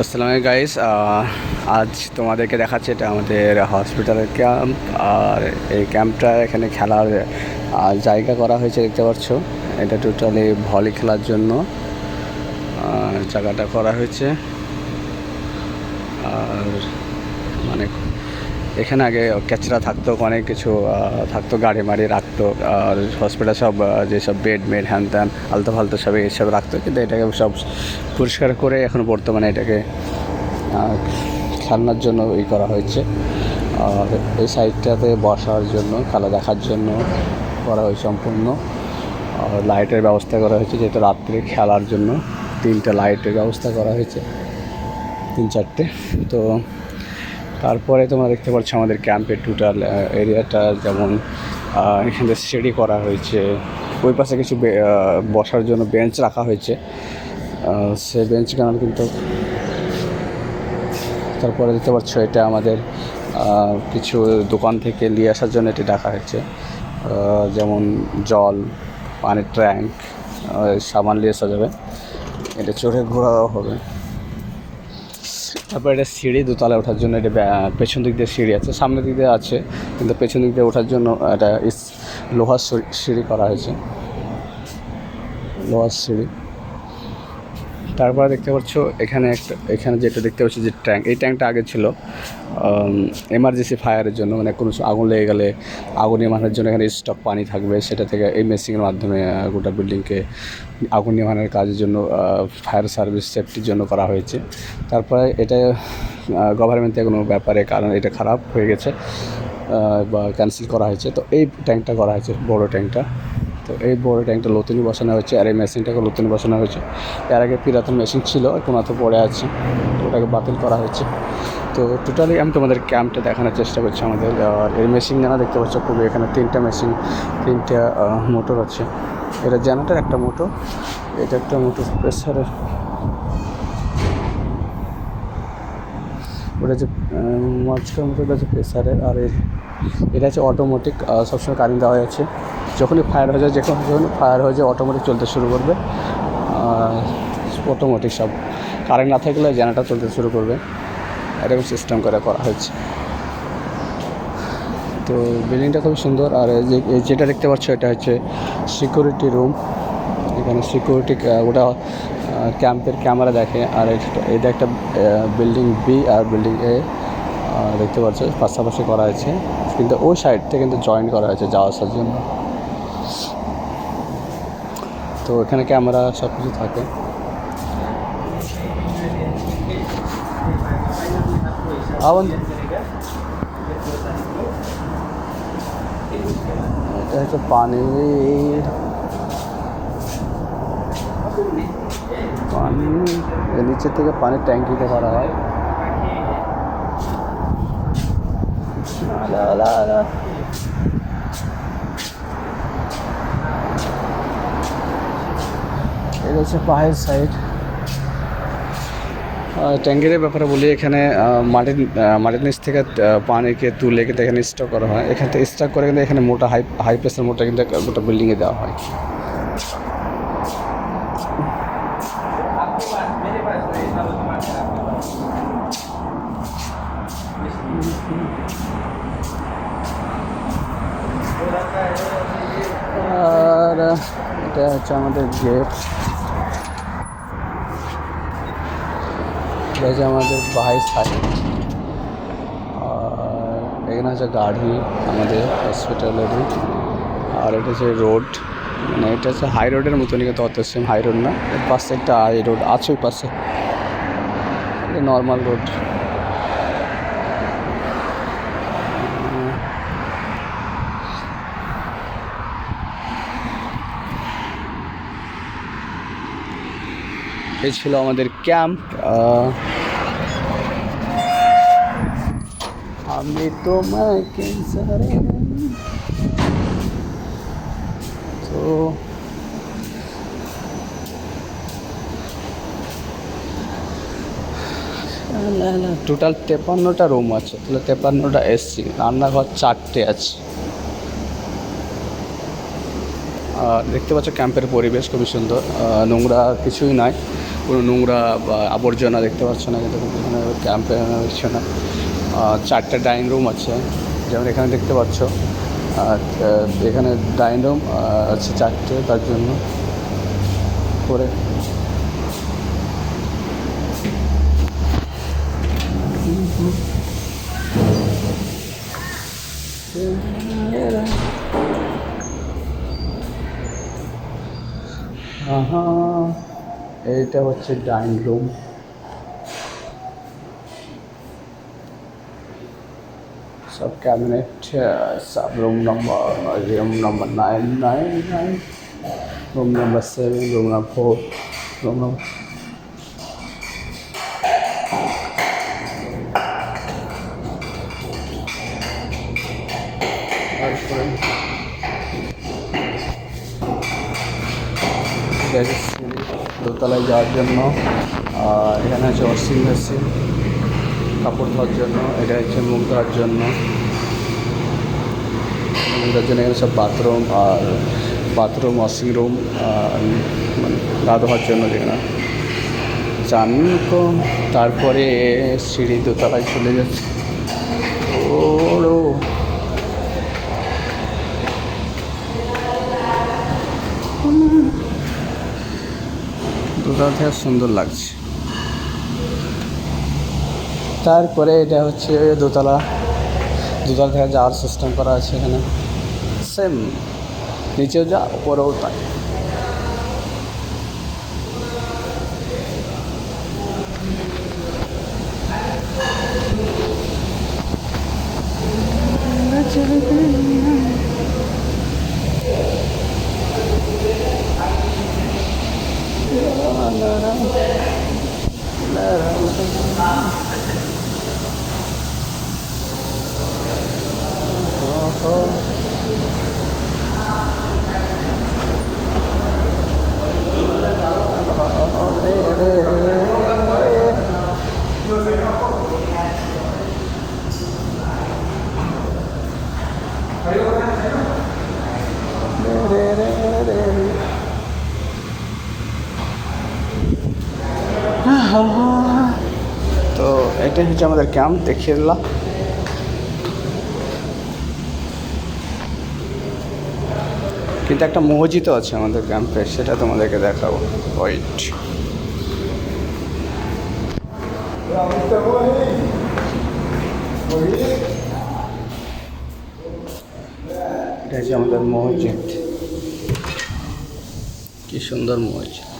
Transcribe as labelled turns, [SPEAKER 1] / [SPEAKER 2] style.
[SPEAKER 1] আসসালামু গাইস আজ তোমাদেরকে দেখাচ্ছে এটা আমাদের হসপিটালের ক্যাম্প আর এই ক্যাম্পটা এখানে খেলার জায়গা করা হয়েছে, দেখতে পাচ্ছ। এটা টোটালি ভলি খেলার জন্য জায়গাটা করা হয়েছে। আর মানে এখানে আগে ক্যাচরা থাকতো, অনেক কিছু থাকতো, গাড়ি মাড়ি রাখতো, আর হসপিটাল সব যেসব বেড মেড হ্যান ত্যান আলতো ফালতো সব এইসব রাখতো, কিন্তু এটাকে সব পরিষ্কার করে এখন বর্তমানে এটাকে খেলনার জন্য ই করা হয়েছে। আর এই সাইডটাতে বসার জন্য, খেলা দেখার জন্য করা হয়েছে সম্পূর্ণ। আর লাইটের ব্যবস্থা করা হয়েছে, যেহেতু রাত্রে খেলার জন্য তিনটা লাইটের ব্যবস্থা করা হয়েছে তিন চারটে তো তারপরে তোমরা দেখতে পাচ্ছ আমাদের ক্যাম্পের টোটাল এরিয়াটা যেমন এখানে সিঁড়ি করা হয়েছে, ওই পাশে কিছু বসার জন্য বেঞ্চ রাখা হয়েছে। সে বেঞ্চ কেন কিন্তু তারপরে দেখতে পাচ্ছ এটা আমাদের কিছু দোকান থেকে নিয়ে আসার জন্য এটি রাখা হয়েছে। যেমন জল, পানির ট্যাঙ্ক সামান নিয়ে আসা যাবে এটা চড়ে ঘোরাও হবে। তারপর এটা সিঁড়ি দোতলায় ওঠার জন্য এটা পেছন দিক দিয়ে সিঁড়ি আছে, সামনের দিক দিয়ে আছে, কিন্তু পেছন দিক দিয়ে ওঠার জন্য এটা লোহার সিঁড়ি করা হয়েছে। লোহার সিঁড়ি। তারপরে দেখতে পাচ্ছ এখানে একটা, এখানে যেটা দেখতে পাচ্ছ যে ট্যাঙ্ক, এই ট্যাঙ্কটা আগে ছিল এমার্জেন্সি ফায়ারের জন্য মানে কোনো আগুন লেগে গেলে আগুন নেভানোর জন্য এখানে স্টক পানি থাকবে, সেটা থেকে এই মেশিনের মাধ্যমে গোটা বিল্ডিংকে আগুন নেভানোর কাজের জন্য ফায়ার সার্ভিস সেফটির জন্য করা হয়েছে। তারপরে এটা গভর্নমেন্ট থেকে কোনো ব্যাপারে কারণ এটা খারাপ হয়ে গেছে বা ক্যান্সেল করা হয়েছে। তো এই ট্যাঙ্কটা করা হয়েছে, বড় ট্যাঙ্কটা। তো এই বড় ট্যাঙ্কটা নতুনই বসানো হয়েছে আর এই মেশিনটাকে নতুন বসানো হয়েছে। এর আগে পিরাতন মেশিন ছিল, এখন অত পড়ে আছে। তো ওটাকে বাতিল করা হয়েছে। তো টোটালি আমি তোমাদের ক্যাম্পটা দেখানোর চেষ্টা করছি আমাদের। আর এই মেশিন জানা দেখতে পাচ্ছ, খুবই এখানে তিনটা মেশিন তিনটা মোটর আছে। এটা জেনারেটার একটা মোটর এটা একটা মোটর প্রেসারের ওটা হচ্ছে মাঝখান মোটরটা হচ্ছে প্রেসারের আর এটা হচ্ছে অটোমেটিক সবসময় কারেন্ট দেওয়া আছে যখনই ফায়ার হয়ে যায়, যখন যখন ফায়ার হয়ে যায় অটোমেটিক চলতে শুরু করবে। অটোমেটিক সব কারেন্ট না থাকলে জেনারেটার চলতে শুরু করবে। এরকম সিস্টেম করে করা হয়েছে। তো বিল্ডিংটা খুব সুন্দর। আর যেটা দেখতে পাচ্ছ, এটা হচ্ছে সিকিউরিটি রুম এখানে সিকিউরিটি ওটা ক্যাম্পের ক্যামেরা দেখে। আর এটা- একটা বিল্ডিং বি আর বিল্ডিং এ দেখতে পাচ্ছ, পাশাপাশি করা হয়েছে কিন্তু ওই সাইড থেকে কিন্তু জয়েন করা হয়েছে যাওয়া আসার জন্য। তো এখানে ক্যামেরা সব কিছু থাকে আবার এটা হচ্ছে পানির পানি এর নিচের থেকে পানির ট্যাঙ্কিতে করা হয় আলা, আলা, আলা। এটা হচ্ছে পাহাড়ের সাইড ট্যাঙ্কির ব্যাপারে বলি, এখানে মাটির মাটির নিচ থেকে পানিকে তুলে কিন্তু এখানে স্টক করা হয়। এখান থেকে স্টক করে কিন্তু এখানে মোটা হাই হাই প্রেসার মোটা কিন্তু গোটা বিল্ডিংয়ে দেওয়া হয়। আর এটা হচ্ছে আমাদের গেট হচ্ছে আমাদের বাহাই সাইড আর এখানে আছে গাড়ি, আমাদের হসপিটালেরই আর এটা হচ্ছে রোড মানে এটা হচ্ছে হাই রোডের মতনই কিন্তু অত সেম হাই রোড না, এর পাশে একটা হাই রোড আছে ওই পাশে নর্মাল রোড এই ছিল আমাদের ক্যাম্প আমি তোমাকে তো টোটাল তেপান্নটা রুম আছে, তাহলে তেপান্নটা এসছি রান্নাঘর চারটে আছে। দেখতে পাচ্ছ ক্যাম্পের পরিবেশ খুবই সুন্দর নোংরা কিছুই নাই। কোনো নোংরা বা আবর্জনা দেখতে পাচ্ছ না কিন্তু এখানে ক্যাম্পে হচ্ছে না। চারটা ডাইনিং রুম আছে যেমন এখানে দেখতে পাচ্ছ। আর এখানে ডাইনিং রুম আছে চারটে তার জন্য। করে। আহা, এইটা হচ্ছে ডাইনিং রুম। সব ক্যাবিনেট সব room number room number nine nine nine, room number seven, room number four, room number তারপরে ঠিক আছে সিঁড়ি দোতলায় যাওয়ার জন্য এখানে আছে ওয়াশিং মেশিন কাপড় ধোয়ার জন্য, এটা হচ্ছে মুখ ধোয়ার জন্য। মুখ ধোয়ার জন্য এখানে সব বাথরুম আর বাথরুম ওয়াশিং রুম মানে গা ধোয়ার জন্য যেখানে। চান তো, তারপরে সিঁড়ি দোতলায় চলে যাচ্ছে। ওরও থেকে সুন্দর লাগছে। তারপরে এটা হচ্ছে দোতলা। দোতলা থেকে যাওয়ার সিস্টেম করা আছে এখানে। সেম নিচেও যা, উপরেও তাই। তো এটাই হচ্ছে আমাদের ক্যাম্প দেখিয়ে দিলাম। কিন্তু একটা মসজিদও আছে আমাদের ক্যাম্পে সেটা তোমাদেরকে দেখাবো। ওয়েট এটা হচ্ছে আমাদের মসজিদ। কি সুন্দর মসজিদ।